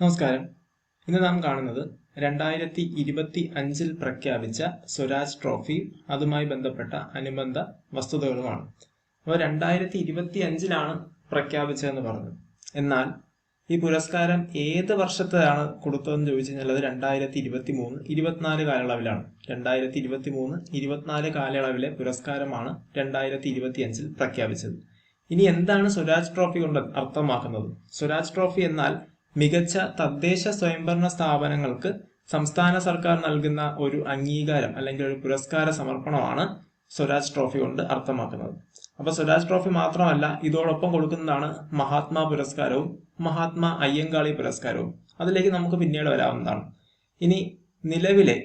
നമസ്കാരം. ഇന്ന് നാം കാണുന്നത് രണ്ടായിരത്തി ഇരുപത്തി അഞ്ചിൽ പ്രഖ്യാപിച്ച സ്വരാജ് ട്രോഫി അതുമായി ബന്ധപ്പെട്ട അനുബന്ധ വസ്തുതകളുമാണ്. അപ്പോൾ രണ്ടായിരത്തി ഇരുപത്തി അഞ്ചിലാണ് പ്രഖ്യാപിച്ചതെന്ന് പറഞ്ഞു. എന്നാൽ ഈ പുരസ്കാരം ഏത് വർഷത്തെയാണ് കൊടുത്തതെന്ന് ചോദിച്ചു കഴിഞ്ഞാൽ അത് രണ്ടായിരത്തി ഇരുപത്തി മൂന്ന് ഇരുപത്തിനാല് കാലയളവിലാണ്. രണ്ടായിരത്തി ഇരുപത്തി മൂന്ന് ഇരുപത്തിനാല് കാലയളവിലെ പുരസ്കാരമാണ് രണ്ടായിരത്തി ഇരുപത്തി അഞ്ചിൽ പ്രഖ്യാപിച്ചത്. ഇനി എന്താണ് സ്വരാജ് ട്രോഫി കൊണ്ട് അർത്ഥമാക്കുന്നത്? സ്വരാജ് ട്രോഫി എന്നാൽ മികച്ച തദ്ദേശ സ്വയംഭരണ സ്ഥാപനങ്ങൾക്ക് സംസ്ഥാന സർക്കാർ നൽകുന്ന ഒരു അംഗീകാരം അല്ലെങ്കിൽ ഒരു പുരസ്കാര സമർപ്പണമാണ് സ്വരാജ് ട്രോഫി കൊണ്ട് അർത്ഥമാക്കുന്നത്. അപ്പൊ സ്വരാജ് ട്രോഫി മാത്രമല്ല ഇതോടൊപ്പം കൊടുക്കുന്നതാണ് മഹാത്മാ പുരസ്കാരവും മഹാത്മാ അയ്യങ്കാളി പുരസ്കാരവും. അതിലേക്ക് നമുക്ക് പിന്നീട് വരാവുന്നതാണ്. ഇനി നിലവിലെ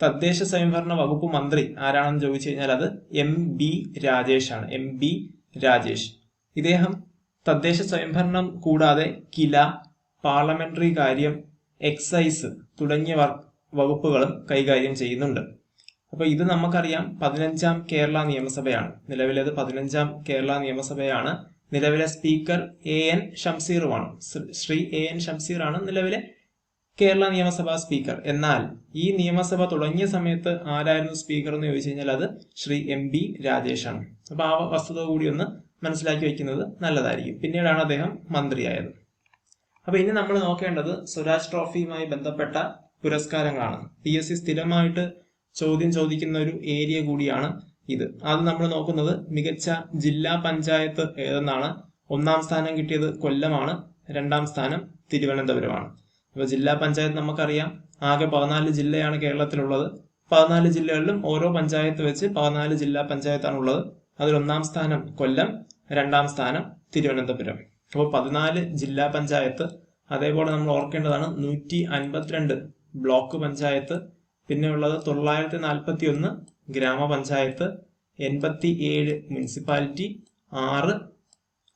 തദ്ദേശ സ്വയംഭരണ വകുപ്പ് മന്ത്രി ആരാണെന്ന് ചോദിച്ചു കഴിഞ്ഞാൽ അത് എം ബി രാജേഷ് ആണ് എം ബി രാജേഷ്. ഇദ്ദേഹം തദ്ദേശ സ്വയംഭരണം കൂടാതെ കില പാർലമെന്ററി കാര്യം എക്സൈസ് തുടങ്ങിയ വകുപ്പുകളും കൈകാര്യം ചെയ്യുന്നുണ്ട്. അപ്പോൾ ഇത് നമുക്കറിയാം പതിനഞ്ചാം കേരള നിയമസഭയാണ്. നിലവിലേത് പതിനഞ്ചാം കേരള നിയമസഭയാണ്. നിലവിലെ സ്പീക്കർ എ എൻ ഷംസീറുമാണ് ശ്രീ എ എൻ ഷംസീറാണ് നിലവിലെ കേരള നിയമസഭാ സ്പീക്കർ. എന്നാൽ ഈ നിയമസഭ തുടങ്ങിയ സമയത്ത് ആരായിരുന്നു സ്പീക്കർ എന്ന് ചോദിച്ചു കഴിഞ്ഞാൽ അത് ശ്രീ എം ബി രാജേഷ് ആണ് അപ്പൊ ആ വസ്തുത കൂടി ഒന്ന് മനസ്സിലാക്കി വയ്ക്കുന്നത് നല്ലതായിരിക്കും. പിന്നീടാണ് അദ്ദേഹം മന്ത്രിയായത്. അപ്പൊ ഇനി നമ്മൾ നോക്കേണ്ടത് സ്വരാജ് ട്രോഫിയുമായി ബന്ധപ്പെട്ട പുരസ്കാരങ്ങളാണ്. പി എസ് സി സ്ഥിരമായിട്ട് ചോദ്യം ചോദിക്കുന്ന ഒരു ഏരിയ കൂടിയാണ് ഇത്. അത് നമ്മൾ നോക്കുന്നത് മികച്ച ജില്ലാ പഞ്ചായത്ത് ഏതെന്നാണ്. ഒന്നാം സ്ഥാനം കിട്ടിയത് കൊല്ലമാണ് രണ്ടാം സ്ഥാനം തിരുവനന്തപുരമാണ്. അപ്പൊ ജില്ലാ പഞ്ചായത്ത് നമുക്കറിയാം ആകെ പതിനാല് ജില്ലയാണ് കേരളത്തിലുള്ളത്. പതിനാല് ജില്ലകളിലും ഓരോ പഞ്ചായത്ത് വെച്ച് പതിനാല് ജില്ലാ പഞ്ചായത്താണ് ഉള്ളത് അതിൽ ഒന്നാം സ്ഥാനം കൊല്ലം രണ്ടാം സ്ഥാനം തിരുവനന്തപുരം. അപ്പോൾ പതിനാല് ജില്ലാ പഞ്ചായത്ത് അതേപോലെ നമ്മൾ ഓർക്കേണ്ടതാണ് നൂറ്റി അൻപത്തിരണ്ട് ബ്ലോക്ക് പഞ്ചായത്ത് പിന്നെ ഉള്ളത് തൊള്ളായിരത്തി നാൽപ്പത്തി ഒന്ന് ഗ്രാമപഞ്ചായത്ത് എൺപത്തി ഏഴ് മുനിസിപ്പാലിറ്റി ആറ്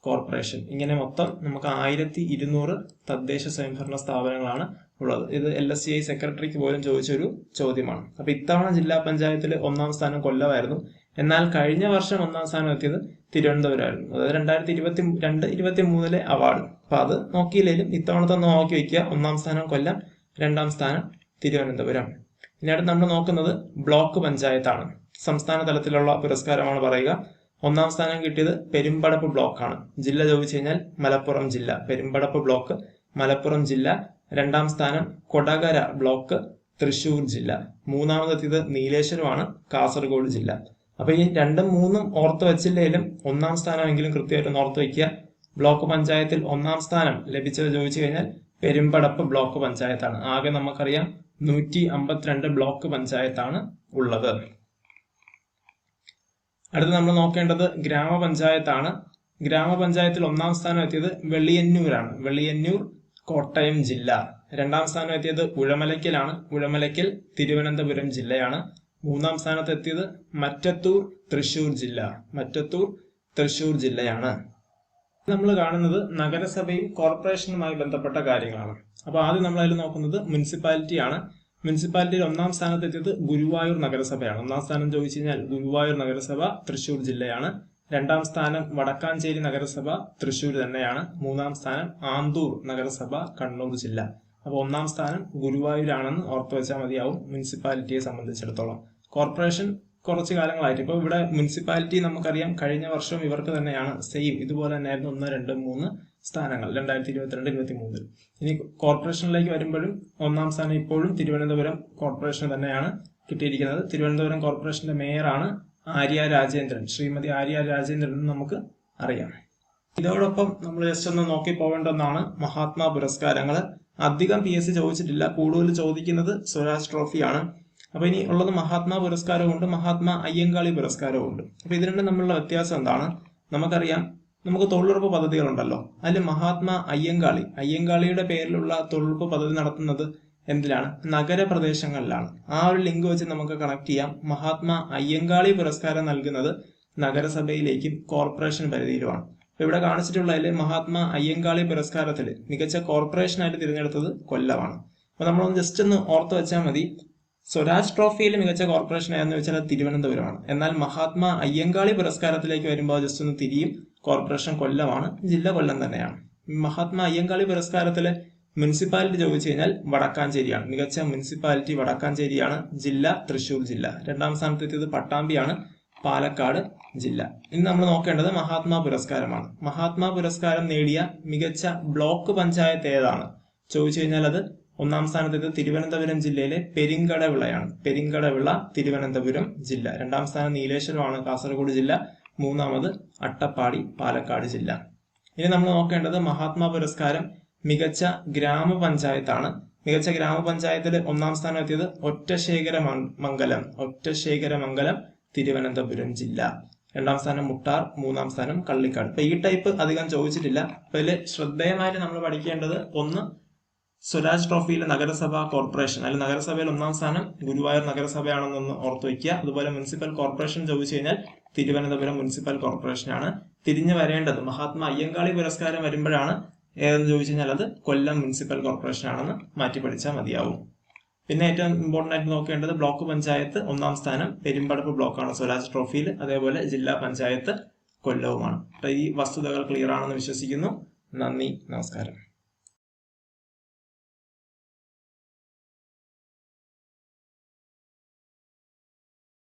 കോർപ്പറേഷൻ. ഇങ്ങനെ മൊത്തം നമുക്ക് ആയിരത്തി ഇരുന്നൂറ് തദ്ദേശ സ്വയംഭരണ സ്ഥാപനങ്ങളാണ് ഉള്ളത്. ഇത് എൽ എസ് സി ഐ സെക്രട്ടറിക്ക് പോലും ചോദിച്ചൊരു ചോദ്യമാണ്. അപ്പൊ ഇത്തവണ ജില്ലാ പഞ്ചായത്തിൽ ഒന്നാം സ്ഥാനം കൊല്ലമായിരുന്നു. എന്നാൽ കഴിഞ്ഞ വർഷം ഒന്നാം സ്ഥാനം എത്തിയത് തിരുവനന്തപുരമായിരുന്നു. അതായത് രണ്ടായിരത്തി ഇരുപത്തി രണ്ട് ഇരുപത്തി മൂന്നിലെ അവാർഡ് അപ്പൊ അത് നോക്കിയില്ലെങ്കിലും ഇത്തവണത്തെ നോക്കി വയ്ക്കുക ഒന്നാം സ്ഥാനം കൊല്ലം രണ്ടാം സ്ഥാനം തിരുവനന്തപുരം. പിന്നീട് നമ്മൾ നോക്കുന്നത് ബ്ലോക്ക് പഞ്ചായത്താണ്. സംസ്ഥാന തലത്തിലുള്ള പുരസ്കാരമാണ് പറയുക. ഒന്നാം സ്ഥാനം കിട്ടിയത് പെരുമ്പടപ്പ് ബ്ലോക്കാണ്. ജില്ല ചോദിച്ചു കഴിഞ്ഞാൽ മലപ്പുറം ജില്ല. പെരുമ്പടപ്പ് ബ്ലോക്ക് മലപ്പുറം ജില്ല. രണ്ടാം സ്ഥാനം കൊടകര ബ്ലോക്ക് തൃശൂർ ജില്ല. മൂന്നാമതെത്തിയത് നീലേശ്വരമാണ് കാസർഗോഡ് ജില്ല. അപ്പൊ ഈ രണ്ടും മൂന്നും ഓർത്ത് വെച്ചില്ലെങ്കിലും ഒന്നാം സ്ഥാനമെങ്കിലും കൃത്യമായിട്ട് ഓർത്ത് വയ്ക്കുക ബ്ലോക്ക് പഞ്ചായത്തിൽ ഒന്നാം സ്ഥാനം ലഭിച്ചത് ചോദിച്ചു കഴിഞ്ഞാൽ പെരുമ്പടപ്പ് ബ്ലോക്ക് പഞ്ചായത്താണ്. ആകെ നമുക്കറിയാം നൂറ്റി അമ്പത്തിരണ്ട് ബ്ലോക്ക് പഞ്ചായത്താണ് ഉള്ളത്. അടുത്ത് നമ്മൾ നോക്കേണ്ടത് ഗ്രാമപഞ്ചായത്താണ്. ഗ്രാമപഞ്ചായത്തിൽ ഒന്നാം സ്ഥാനം എത്തിയത് വെള്ളിയന്നൂരാണ്. വെള്ളിയന്നൂർ കോട്ടയം ജില്ല. രണ്ടാം സ്ഥാനം എത്തിയത് ഉഴമലയ്ക്കലാണ്. ഉഴമലയ്ക്കൽ തിരുവനന്തപുരം ജില്ലയാണ്. മൂന്നാം സ്ഥാനത്ത് എത്തിയത് മറ്റത്തൂർ തൃശൂർ ജില്ല. മറ്റത്തൂർ തൃശൂർ ജില്ലയാണ്. നമ്മൾ കാണുന്നത് നഗരസഭയും കോർപ്പറേഷനുമായി ബന്ധപ്പെട്ട കാര്യങ്ങളാണ്. അപ്പോൾ ആദ്യം നമ്മൾ അതിൽ നോക്കുന്നത് മുനിസിപ്പാലിറ്റി ആണ്. മുനിസിപ്പാലിറ്റിയിൽ ഒന്നാം സ്ഥാനത്ത് എത്തിയത് ഗുരുവായൂർ നഗരസഭയാണ്. ഒന്നാം സ്ഥാനം ചോദിച്ചു കഴിഞ്ഞാൽ ഗുരുവായൂർ നഗരസഭ തൃശൂർ ജില്ലയാണ്. രണ്ടാം സ്ഥാനം വടക്കാഞ്ചേരി നഗരസഭ തൃശൂർ തന്നെയാണ്. മൂന്നാം സ്ഥാനം ആന്തൂർ നഗരസഭ കണ്ണൂർ ജില്ല. അപ്പോൾ ഒന്നാം സ്ഥാനം ഗുരുവായൂരാണെന്ന് ഓർത്തു വെച്ചാൽ മതിയാവും മുനിസിപ്പാലിറ്റിയെ സംബന്ധിച്ചിടത്തോളം. കോർപ്പറേഷൻ കുറച്ച് കാലങ്ങളായിട്ട്. ഇപ്പൊ ഇവിടെ മുനിസിപ്പാലിറ്റി നമുക്കറിയാം കഴിഞ്ഞ വർഷം ഇവർക്ക് തന്നെയാണ് സെയിം ഇതുപോലെ തന്നെയായിരുന്നു ഒന്ന് രണ്ട് മൂന്ന് സ്ഥാനങ്ങൾ. രണ്ടായിരത്തി ഇരുപത്തിരണ്ട് ഇരുപത്തി മൂന്നിൽ ഇനി കോർപ്പറേഷനിലേക്ക് വരുമ്പോഴും ഒന്നാം സ്ഥാനം ഇപ്പോഴും തിരുവനന്തപുരം കോർപ്പറേഷൻ തന്നെയാണ് കിട്ടിയിരിക്കുന്നത്. തിരുവനന്തപുരം കോർപ്പറേഷന്റെ മേയറാണ് ആര്യ രാജേന്ദ്രൻ. ശ്രീമതി ആര്യ രാജേന്ദ്രൻ നമുക്ക് അറിയാം. ഇതോടൊപ്പം നമ്മൾ ജസ്റ്റ് ഒന്ന് നോക്കി പോകേണ്ട ഒന്നാണ് മഹാത്മാ പുരസ്കാരങ്ങൾ അധികം പി എസ് സി ചോദിച്ചിട്ടില്ല. കൂടുതൽ ചോദിക്കുന്നത് സ്വരാജ് ട്രോഫിയാണ്. അപ്പൊ ഇനി ഉള്ളത് മഹാത്മാ പുരസ്കാരവും ഉണ്ട് മഹാത്മാ അയ്യങ്കാളി പുരസ്കാരവും ഉണ്ട് അപ്പൊ ഇത് രണ്ടും തമ്മിലുള്ള വ്യത്യാസം എന്താണ്? നമുക്കറിയാം നമുക്ക് തൊഴിലുറപ്പ് പദ്ധതികളുണ്ടല്ലോ. അതിൽ മഹാത്മാ അയ്യങ്കാളി അയ്യങ്കാളിയുടെ പേരിലുള്ള തൊഴിലുറപ്പ് പദ്ധതി നടത്തുന്നത് എന്തിലാണ്? നഗരപ്രദേശങ്ങളിലാണ്. ആ ഒരു ലിങ്ക് വെച്ച് നമുക്ക് കണക്ട് ചെയ്യാം. മഹാത്മാ അയ്യങ്കാളി പുരസ്കാരം നൽകുന്നത് നഗരസഭയിലേക്കും കോർപ്പറേഷൻ പരിധിയിലുമാണ്. ഇവിടെ കാണിച്ചിട്ടുള്ളതിൽ മഹാത്മാ അയ്യങ്കാളി പുരസ്കാരത്തിൽ മികച്ച കോർപ്പറേഷനായിട്ട് തിരഞ്ഞെടുത്തത് കൊല്ലമാണ്. അപ്പൊ നമ്മളൊന്ന് ജസ്റ്റ് ഒന്ന് ഓർത്ത് വെച്ചാൽ മതി. സ്വരാജ് ട്രോഫിയിൽ മികച്ച കോർപ്പറേഷൻ ഏതെന്ന് വെച്ചാൽ തിരുവനന്തപുരമാണ്. എന്നാൽ മഹാത്മാ അയ്യങ്കാളി പുരസ്കാരത്തിലേക്ക് വരുമ്പോൾ ജസ്റ്റ് ഒന്ന് തിരിയും. കോർപ്പറേഷൻ കൊല്ലമാണ്. ജില്ല കൊല്ലം തന്നെയാണ്. മഹാത്മാ അയ്യങ്കാളി പുരസ്കാരത്തിലെ മുനിസിപ്പാലിറ്റി ചോദിച്ചു കഴിഞ്ഞാൽ വടക്കാഞ്ചേരിയാണ്. മികച്ച മുനിസിപ്പാലിറ്റി വടക്കാഞ്ചേരിയാണ്. ജില്ല തൃശൂർ ജില്ല. രണ്ടാം സ്ഥാനത്തെത്തിയത് പട്ടാമ്പിയാണ്. പാലക്കാട് ജില്ല. ഇനി നമ്മൾ നോക്കേണ്ടത് മഹാത്മാ പുരസ്കാരമാണ്. മഹാത്മാ പുരസ്കാരം നേടിയ മികച്ച ബ്ലോക്ക് പഞ്ചായത്ത് ഏതാണ്? ചോദിച്ചു കഴിഞ്ഞാൽ അത് ഒന്നാം സ്ഥാനത്തെത്തിയത് തിരുവനന്തപുരം ജില്ലയിലെ പെരിങ്കടവിളയാണ്. പെരിങ്കടവിള തിരുവനന്തപുരം ജില്ല. രണ്ടാം സ്ഥാനം നീലേശ്വരമാണ് കാസർഗോഡ് ജില്ല. മൂന്നാമത് അട്ടപ്പാടി പാലക്കാട് ജില്ല. ഇനി നമ്മൾ നോക്കേണ്ടത് മഹാത്മാ പുരസ്കാരം മികച്ച ഗ്രാമപഞ്ചായത്താണ്. മികച്ച ഗ്രാമപഞ്ചായത്തിൽ ഒന്നാം സ്ഥാനം എത്തിയത് ഒറ്റശേഖര മംഗലം. ഒറ്റശേഖര മംഗലം തിരുവനന്തപുരം ജില്ല. രണ്ടാം സ്ഥാനം മുട്ടാർ മൂന്നാം സ്ഥാനം കള്ളിക്കാട്. ഇപ്പൊ ഈ ടൈപ്പ് അധികം ചോദിച്ചിട്ടില്ല. അപ്പൊ ഇതിൽ ശ്രദ്ധേയമായിട്ട് നമ്മൾ പഠിക്കേണ്ടത് ഒന്ന് സ്വരാജ് ട്രോഫിയിലെ നഗരസഭ കോർപ്പറേഷൻ അല്ലെങ്കിൽ നഗരസഭയിൽ ഒന്നാം സ്ഥാനം ഗുരുവായൂർ നഗരസഭയാണെന്നൊന്ന് ഓർത്തു വയ്ക്കുക അതുപോലെ മുനിസിപ്പൽ കോർപ്പറേഷൻ ചോദിച്ചു കഴിഞ്ഞാൽ തിരുവനന്തപുരം മുനിസിപ്പൽ കോർപ്പറേഷനാണ് തിരിഞ്ഞു വരേണ്ടത് മഹാത്മാ അയ്യങ്കാളി പുരസ്കാരം വരുമ്പോഴാണ്. ഏതെന്ന് ചോദിച്ചു കഴിഞ്ഞാൽ അത് കൊല്ലം മുനിസിപ്പൽ കോർപ്പറേഷൻ ആണെന്ന് മാറ്റി പഠിച്ചാൽ മതിയാവും. പിന്നെ ഏറ്റവും ഇമ്പോർട്ടന്റ് ആയിട്ട് നോക്കേണ്ടത് ബ്ലോക്ക് പഞ്ചായത്ത് ഒന്നാം സ്ഥാനം പെരുമ്പടപ്പ് ബ്ലോക്കാണ് സ്വരാജ് ട്രോഫിയിൽ. അതേപോലെ ജില്ലാ പഞ്ചായത്ത് കൊല്ലവുമാണ്. ഈ വസ്തുതകൾ ക്ലിയർ ആണെന്ന് വിശ്വസിക്കുന്നു. നന്ദി നമസ്കാരം.